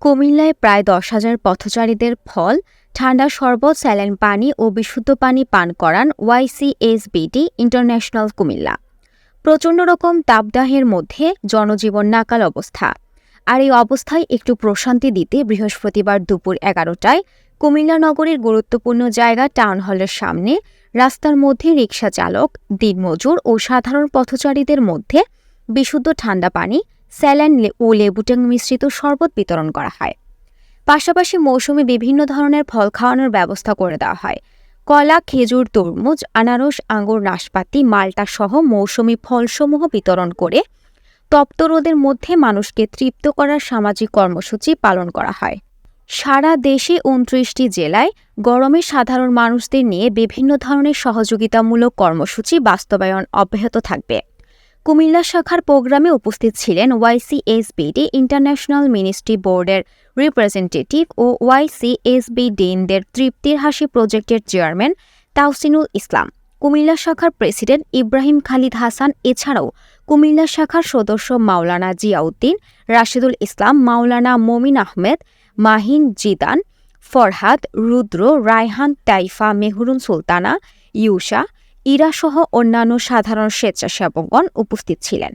কুমিল্লায় প্রায় দশ হাজার পথচারীদের ফল, ঠান্ডা শরবত, স্যালাইন পানি ও বিশুদ্ধ পানি পান করান ওয়াইসিএসবিটি ইন্টারন্যাশনাল কুমিল্লা। প্রচণ্ড রকম তাপদাহের মধ্যে জনজীবন নাকাল অবস্থা। আর এই অবস্থায় একটু প্রশান্তি দিতে বৃহস্পতিবার দুপুর এগারোটায় কুমিল্লা নগরীর গুরুত্বপূর্ণ জায়গা টাউন হলের সামনে রাস্তার মধ্যে রিকশা চালক, দিনমজুর ও সাধারণ পথচারীদের মধ্যে বিশুদ্ধ ঠান্ডা পানি, স্যালাইন লে- ও লেবুটাং মিশ্রিত শরবত বিতরণ করা হয়। পাশাপাশি মৌসুমে বিভিন্ন ধরনের ফল খাওয়ানোর ব্যবস্থা করে দেওয়া হয়। কলা, খেজুর, তরমুজ, আনারস আঙুর নাশপাতি, মাল্টা সহ মৌসুমি ফলসমূহ বিতরণ করে তপ্ত রোদের মধ্যে মানুষকে তৃপ্ত করার সামাজিক কর্মসূচি পালন করা হয়। সারা দেশে উনত্রিশটি জেলায় গরমে সাধারণ মানুষদের নিয়ে বিভিন্ন ধরনের সহযোগিতামূলক কর্মসূচি বাস্তবায়ন অব্যাহত থাকবে। কুমিল্লা শাখার প্রোগ্রামে উপস্থিত ছিলেন ওয়াইসিএসবিডি ইন্টারন্যাশনাল মিনিস্ট্রি বোর্ডের রিপ্রেজেন্টেটিভ ও ওয়াইসিএসবি ডিনদের তৃপ্তির হাসি প্রজেক্টের চেয়ারম্যান তাওসিনুল ইসলাম। কুমিল্লা শাখার প্রেসিডেন্ট ইব্রাহিম খালিদ হাসান, এছাড়াও কুমিল্লা শাখার সদস্য মাওলানা জিয়াউদ্দিন, রাশিদুল ইসলাম, মাওলানা মমিন আহমেদ, মাহিন জিদান, ফরহাদ, রুদ্র, রায়হান, তাইফা, মেহরুন সুলতানা ইউষা ইরাসহ অন্যান্য সাধারণ স্বেচ্ছাসেবকগণ উপস্থিত ছিলেন।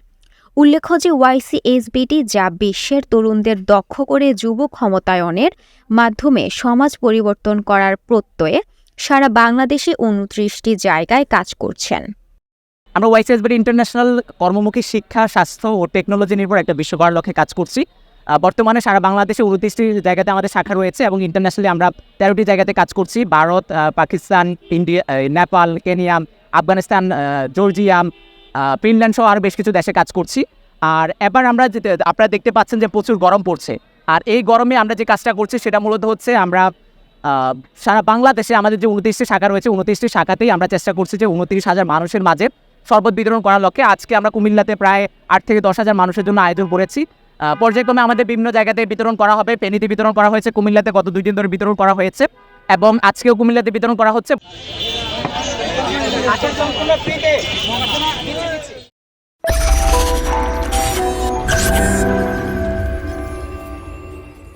উল্লেখ্য যে ওয়াইসিএসবিটি যা বিশ্বের তরুণদের দক্ষ করে যুব ক্ষমতায়নের মাধ্যমে সমাজ পরিবর্তন করার প্রত্যয়ে সারা বাংলাদেশে উনত্রিশটি জায়গায় কাজ করছেন। আমরা ওয়াইসিএসবির ইন্টারন্যাশনাল কর্মমুখী শিক্ষা, স্বাস্থ্য ও টেকনোলজি নির্ভর একটা বিশ্ব গড়ার লক্ষ্যে কাজ করছি। বর্তমানে সারা বাংলাদেশে উনত্রিশটি জায়গাতে আমাদের শাখা রয়েছে এবং ইন্টারন্যাশনালি আমরা তেরোটি জায়গাতে কাজ করছি। Bharat Pakistan, India Nepal, Kenya Afghanistan Georgia Finland সহ আরও বেশ কিছু দেশে কাজ করছি। আর এবার আমরা আপনারা দেখতে পাচ্ছেন যে প্রচুর গরম পড়ছে। আর এই গরমে আমরা যে কাজটা করছি সেটা মূলত হচ্ছে আমরা সারা বাংলাদেশে আমাদের যে উনত্রিশটি শাখা রয়েছে, উনত্রিশটি শাখাতেই আমরা চেষ্টা করছি যে উনত্রিশ হাজার মানুষের মাঝে শরবত বিতরণ করার লক্ষ্যে। আজকে আমরা কুমিল্লাতে প্রায় আট থেকে দশ হাজার মানুষের জন্য আয়োজন করেছি। পর্যায়ক্রমে আমাদের বিভিন্ন জায়গাতে বিতরণ করা হবে। ফেনীতে বিতরণ করা হয়েছে, কুমিল্লাতে গত দুই দিন ধরে বিতরণ করা হয়েছে। এবং আজকেও কুমিল্লাতে বিতরণ করা হচ্ছে। সম্পূর্ণ ফ্রিতে